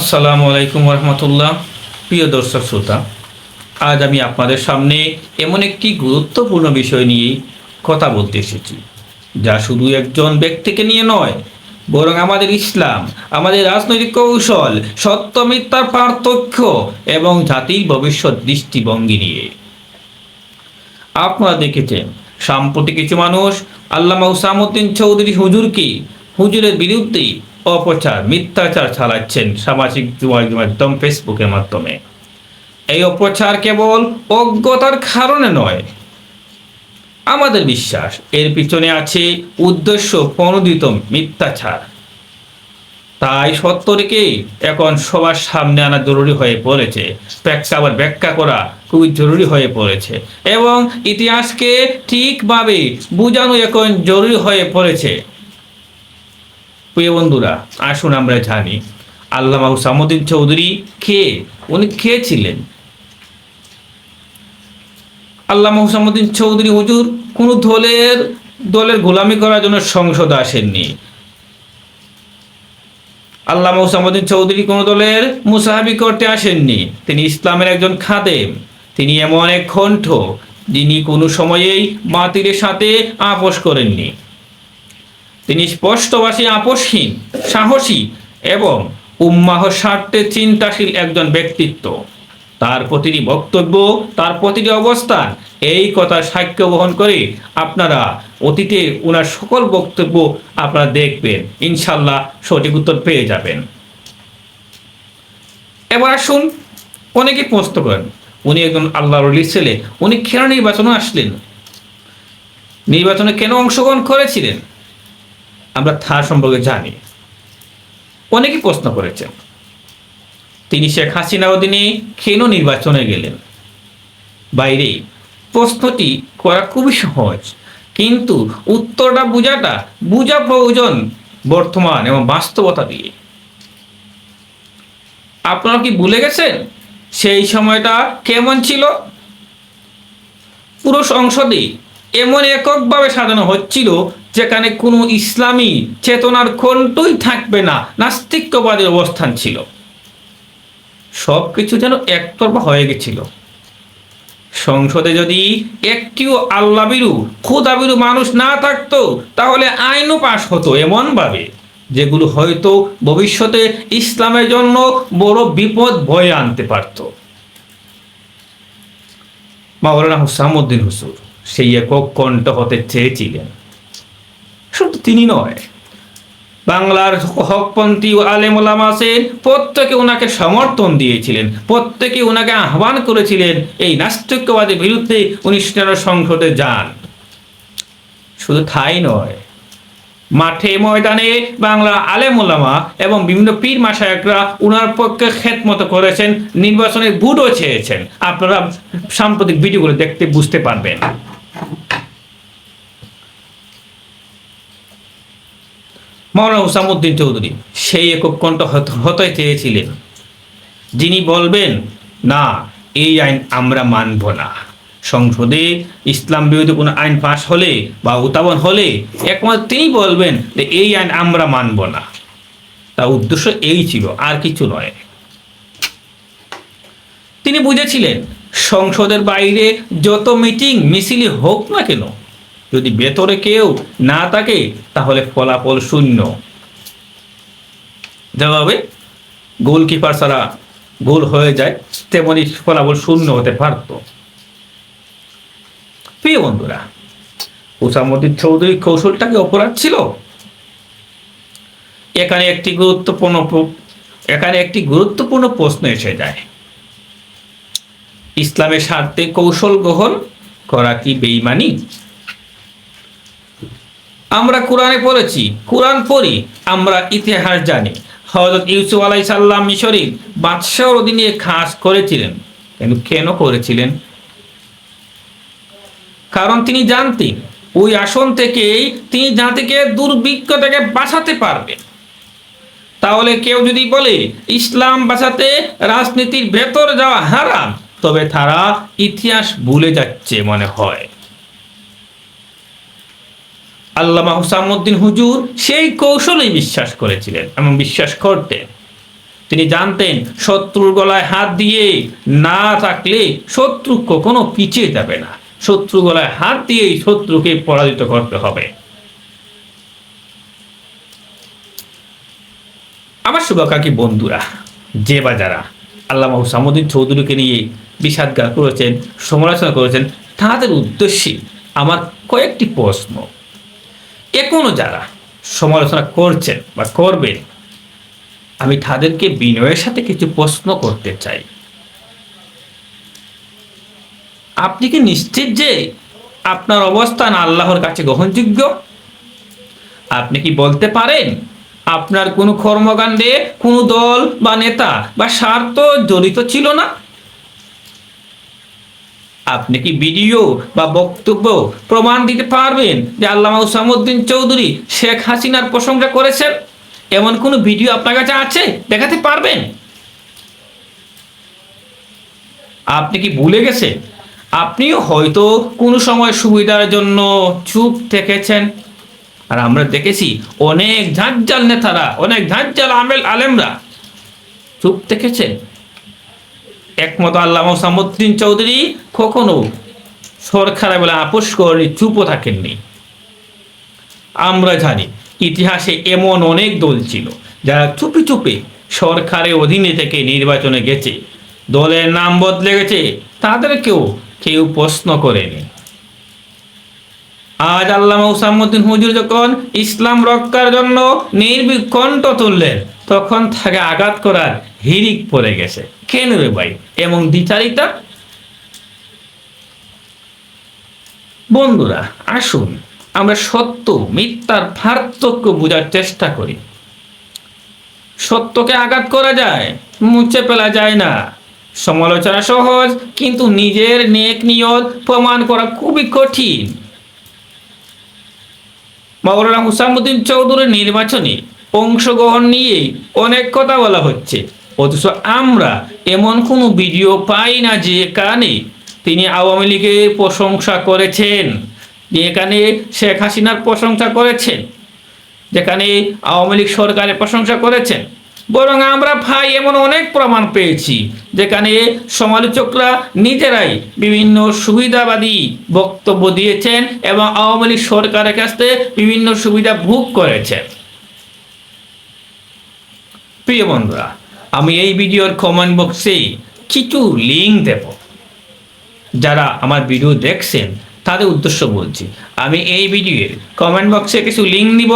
আসসালামু আলাইকুম রহমতুল্লাহ প্রিয় দর্শক শ্রোতা, আজ আমি আপনাদের সামনে এমন একটি গুরুত্বপূর্ণ বিষয় নিয়ে কথা বলতে এসেছি, যা শুধু একজন ব্যক্তিকে নিয়ে নয়, বরং আমাদের ইসলাম, আমাদের রাজনৈতিক কৌশল, সত্য, মিথ্যার পার্থক্য এবং জাতির ভবিষ্যৎ দৃষ্টিভঙ্গি নিয়ে। আপনারা দেখেছেন, সাম্প্রতিক কিছু মানুষ আল্লামা উসামুদ্দিন চৌধুরী হুজুরকে, হুজুরের বিরুদ্ধে অপচার, মিথ্যাচার চালাচ্ছেন সামাজিক মাধ্যম ফেসবুকের মাধ্যমে। এই অপচার কেবল অজ্ঞতার কারণে নয়, আমাদের বিশ্বাস। এর পিছনে আছে উদ্দেশ্য প্রণোদিত মিথ্যাচার। তাই সত্যটিকে এখন সবার সামনে আনা জরুরি হয়ে পড়েছে। প্রেক্ষাপট ব্যাখ্যা করা খুবই জরুরি হয়ে পড়েছে এবং ইতিহাসকে ঠিকভাবে বোঝানো এখন জরুরি হয়ে পড়েছে। প্রিয় বন্ধুরা, আসুন আমরা জানি আল্লামা হুসামুদ্দিন চৌধুরী কে? উনি কে ছিলেন? আল্লামা হুসামুদ্দিন চৌধুরী হুজুর, কোনো দলের দলের গোলামি করার জন্য সংসদ আসেননি। আল্লাহ হুসামুদ্দিন চৌধুরী কোনো দলের মুসাহাবি করতে আসেননি। তিনি ইসলামের একজন খাদেম। তিনি এমন এক কণ্ঠ, যিনি কোনো সময়েই বাতিলের সাথে আপোষ করেননি। তিনি স্পষ্টবাসী আপোষহীন, সাহসী এবং উম্মাহ স্বার্থে চিন্তাশীল একজন ব্যক্তিত্ব। তার প্রতিটি বক্তব্য, তার প্রতিটি অবস্থান এই কথার সাক্ষ্য বহন করে আপনারা অতীতে ওনার সকল বক্তব্য আপনারা দেখবেন। ইনশাল্লাহ সঠিক উত্তর পেয়ে যাবেন। এবার আসুন, অনেকে প্রশ্ন করেন, উনি একজন আল্লাহ রলির ছেলে, উনি কেন নির্বাচনে আসলেন? নির্বাচনে কেন অংশগ্রহণ করেছিলেন? আমরা থার সম্পর্কে জানি। অনেকে প্রশ্ন করেছেন। তিনি শেখ হাসিনা অধীনে কেন নির্বাচনে গেলেন? বাইরে প্রশ্নটি করা খুবই সহজ, কিন্তু উত্তরটা বোঝাটা বোঝা প্রয়োজন বর্তমান এবং বাস্তবতা দিয়ে। আপনারা কি ভুলে গেছেন সেই সময়টা কেমন ছিল? পুরো সংসদে এমন এককভাবে সাজানো হচ্ছিল যেখানে কোনো ইসলামী চেতনার কণ্ঠই থাকবে না, নাস্তিক্যবাদের অবস্থান ছিল। সব কিছু যেন একতরফা হয়ে গেছিল। সংসদে যদি একটিও আল্লাবিরু খুদাবিরু মানুষ না থাকতো, তাহলে আইনও পাশ হতো এমনভাবে, যেগুলো হয়তো ভবিষ্যতে ইসলামের জন্য বড় বিপদ বয়ে আনতে পারত। মাওলানা হুসামুদ্দিন হুসুর সেই একক কণ্ঠ হতে চেয়েছিলেন। তিনি নয়। বাংলার হকপন্থী ও আলেমুলাম আছেন প্রত্যেকে ওনাকে সমর্থন দিয়েছিলেন, প্রত্যেকে ওনাকে আহ্বান করেছিলেন, এই নাস্তিক্যবাদের বিরুদ্ধে উনি সংসদে যান। শুধু তাই নয়, মাঠে ময়দানে বাংলা আলেমুলামা এবং বিভিন্ন পীর মাসায়করা উনার পক্ষে খেতমতো করেছেন নির্বাচনের ভোটও চেয়েছেন। আপনারা সাম্প্রতিক ভিডিওগুলো দেখতে বুঝতে পারবেন। মৌলানা হুসামুদ্দিন চৌধুরী, সেই একক কণ্ঠ হতে চেয়েছিলেন। যিনি বলবেন, না, এই আইন আমরা মানব না। সংসদে ইসলাম বিরোধী কোনো আইন পাশ হলে বা উত্থাপন হলে একমাত্র তিনি বলবেন যে এই আইন আমরা মানব না। তার উদ্দেশ্য এই ছিল, আর কিছু নয়। তিনি বুঝেছিলেন, সংসদের বাইরে যত মিটিং মিছিলি হোক না কেন যদি ভেতরে কেউ না থাকে, তাহলে ফলাফল শূন্য। যেভাবে গোলকিপার ছাড়া গোল হয়ে যায়, তেমনি ফলাফল শূন্য হতে পারত। প্রিয় বন্ধুরা, উসামুদ্দিন চৌধুরী কৌশলটাকে অপরাধ ছিল? এখানে একটি গুরুত্বপূর্ণ এখানে একটি গুরুত্বপূর্ণ প্রশ্ন এসে যায়। ইসলামের স্বার্থে কৌশল গ্রহণ করা কি বেইমানি আমরা কোরআনে পড়েছি, কোরআন পড়ি, আমরা ইতিহাস জানি। হজরত ইউসুফ আলাই সাল্লাম মিশরি বাদশাহর অধীনে খাস করেছিলেন। কিন্তু কেন করেছিলেন? কারণ তিনি জানতেন ওই আসন থেকেই তিনি জাতিকে দুর্ভিক্ষ থেকে বাঁচাতে পারবেন তাহলে কেউ যদি বলে, ইসলাম বাঁচাতে রাজনীতির ভেতর যাওয়া হারাম, তবে তারা ইতিহাস ভুলে যাচ্ছে মনে হয়। আল্লামা হুসামুদ্দিন হুজুর সেই কৌশলেই বিশ্বাস করেছিলেন এবং বিশ্বাস করতেন। তিনি জানতেন, শত্রুর গলায় হাত দিয়ে না থাকলে শত্রু কখনো পিছিয়ে যাবে না। শত্রু গলায় হাত দিয়েই শত্রুকে পরাজিত করতে হবে। আমার শুভাকাঙ্ক্ষী বন্ধুরা, যে বা যারা আল্লামা হুসামুদ্দিন চৌধুরীকে নিয়ে বিষাদগার করেছেন, সমালোচনা করেছেন, তাদের উদ্দেশ্যে আমার কয়েকটি প্রশ্ন। এখনও যারা সমালোচনা করছেন বা করবেন, আমি তাদেরকে বিনয়ের সাথে কিছু প্রশ্ন করতে চাই। আপনি কি নিশ্চিত যে আপনার অবস্থান আল্লাহর কাছে গ্রহণযোগ্য? আপনি কি বলতে পারেন আপনার কোনো কর্মকাণ্ডে কোনো দল বা নেতা বা স্বার্থ জড়িত ছিল না? আপনি কি ভিডিও বা বক্তব্য প্রমাণ দিতে পারবেন যে আল্লামা উসামুদ্দিন চৌধুরী শেখ হাসিনার প্রশংসা করেছেন? এমন কোনো ভিডিও আপনার কাছে আছে? দেখাতে পারবেন? আপনি কি ভুলে গেছেন? আপনিও হয়তো কোনো সময় সুবিধার জন্য চুপ থেকেছেন। আর আমরা দেখেছি অনেক ঝাঁঝাল নেতারা, অনেক ঝাঁঝাল আমেল আলেমরা চুপ থেকেছেন। একমত আল্লাহ সামুদ্দিন চৌধুরী কখনো সরকার বলে আপোষ করেনি, চুপও থাকেননি। আমরা জানি ইতিহাসে এমন অনেক দল ছিল যারা চুপি চুপে সরকারের অধীনে থেকে নির্বাচনে গেছে। দলের নাম বদলে গেছে, তাদেরকেও কেউ প্রশ্ন করেনি। আজ আল্লামা উসামুদ্দিন হুজুর যখন ইসলাম রক্ষার জন্য নির্ভীক কণ্ঠ তুললেন, তখন তাকে আঘাত করার হিরিক পড়ে গেছে। কেন রে ভাই। এমন দ্বিচারিতা? বন্ধুরা, আসুন, আমরা সত্য, মিথ্যার পার্থক্য বোঝার চেষ্টা করি। সত্যকে আঘাত করা যায়, মুছে ফেলা যায় না। সমালোচনা সহজ, কিন্তু নিজের নেক নিয়ত প্রমাণ করা খুবই কঠিন। মাওলানা হুসামুদ্দিন চৌধুরীর নির্বাচনে অংশগ্রহণ নিয়ে অনেক কথা বলা হচ্ছে। অথচ আমরা এমন কোনো ভিডিও পাই না যে কানে তিনি আওয়ামী লীগের প্রশংসা করেছেন যেখানে শেখ হাসিনার প্রশংসা করেছেন, যেখানে আওয়ামী লীগ সরকারের প্রশংসা করেছেন। বরং আমরা ভাই এমন অনেক প্রমাণ পেয়েছি, যেখানে সমালোচকরা নিজেরাই বিভিন্ন সুবিধাবাদী বক্তব্য দিয়েছেন এবং আওয়ামী লীগ সরকারের কাছ বিভিন্ন সুবিধা ভোগ করেছেন। প্রিয় বন্ধুরা আমি এই ভিডিওর কমেন্ট বক্সে কিছু লিঙ্ক দেব। যারা আমার ভিডিও দেখছেন, তাদের উদ্দেশ্য বলছি, আমি এই ভিডিওর কমেন্ট বক্সে কিছু লিঙ্ক নিব,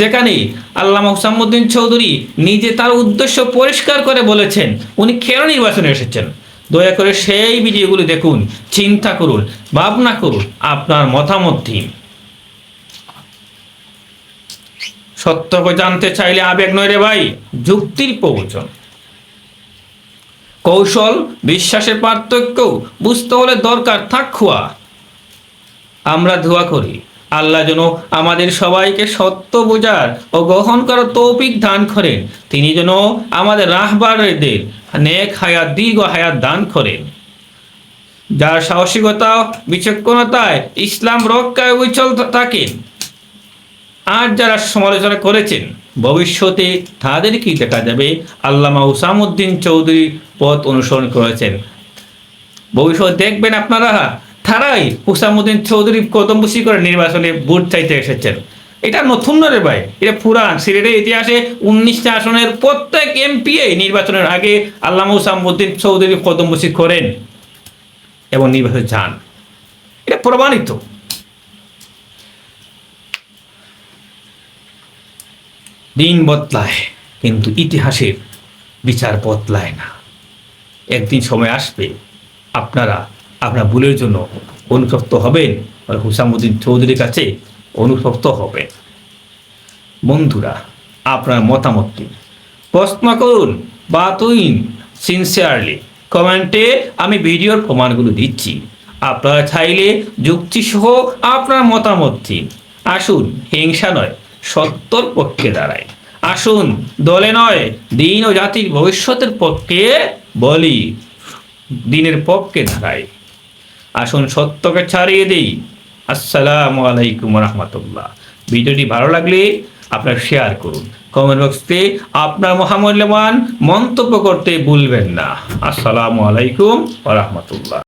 যেখানে আল্লাহ হুসামুদ্দিন চৌধুরী নিজে তার উদ্দেশ্য পরিষ্কার করে বলেছেন, উনি কেন নির্বাচনে এসেছেন? দয়া করে সেই ভিডিওগুলো দেখুন, চিন্তা করুন, ভাবনা করুন, আপনার মতামত দিন। সত্যকে জানতে চাইলে আবেগ নয় রে ভাই, যুক্তির প্রয়োজন। কৌশল, বিশ্বাসের পার্থক্য, বুঝতে হলে দরকার, থাক খোয়া। আমরা ধোয়া করি। আল্লাহ যেন আমাদের সবাইকে সত্য বোঝার ও গ্রহণ করার তৌফিক দান করেন। তিনি যেন আমাদের রাহবারদের নেক হায়াত, দীর্ঘ হায়াত দান করেন। যার সাহসিকতা, বিচক্ষণতায় ইসলাম রক্ষায় উজ্জ্বল থাকেন। আর যারা সমালোচনা করেছেন, ভবিষ্যতে তাদের কি দেখা যাবে? আল্লামা উসামুদ্দিন চৌধুরী পথ অনুসরণ করেছেন। ভবিষ্যৎ দেখবেন আপনারা, তারাই হুসামুদ্দিন চৌধুরী কদমবুসি করে নির্বাচনে ভোট চাইতে এসেছেন। এটা নতুন নয় ভাই? এটা পুরান, সিলেটের ইতিহাসে উনিশটা আসনের প্রত্যেক এমপি নির্বাচনের আগে আল্লামা হুসামুদ্দিন চৌধুরী কদমবুসি করেন এবং নির্বাচনে যান। এটা প্রমাণিত। দিন বদলায়, কিন্তু ইতিহাসের বিচার বদলায় না। একদিন সময় আসবে, আপনারা, আপনার ভুলের জন্য অনুতপ্ত হবেন হুসামুদ্দিন চৌধুরীর কাছে অনুতপ্ত হবেন। বন্ধুরা, আপনার মতামত দিন প্রশ্ন করুন, বা তুই সিনসিয়ারলি কমেন্টে আমি ভিডিওর প্রমাণগুলো দিচ্ছি। আপনারা চাইলে যুক্তিসহ আপনার মতামত দিন আসুন, হিংসা নয় সত্যর পক্ষে দাঁড়ায়। আসুন, দলে নয়, দিন ও জাতির ভবিষ্যতের পক্ষে বলি, দিনের পক্ষে দাঁড়ায়। আসুন, সত্যকে ছাড়িয়ে দিই। আসসালামু আলাইকুম রহমতুল্লাহ। ভিডিওটি ভালো লাগলে আপনার শেয়ার করুন। কমেন্ট বক্সে আপনার মহামূল্যবান মন্তব্য করতে ভুলবেন না। আসসালামু আলাইকুম রাহমাতুল্লাহ।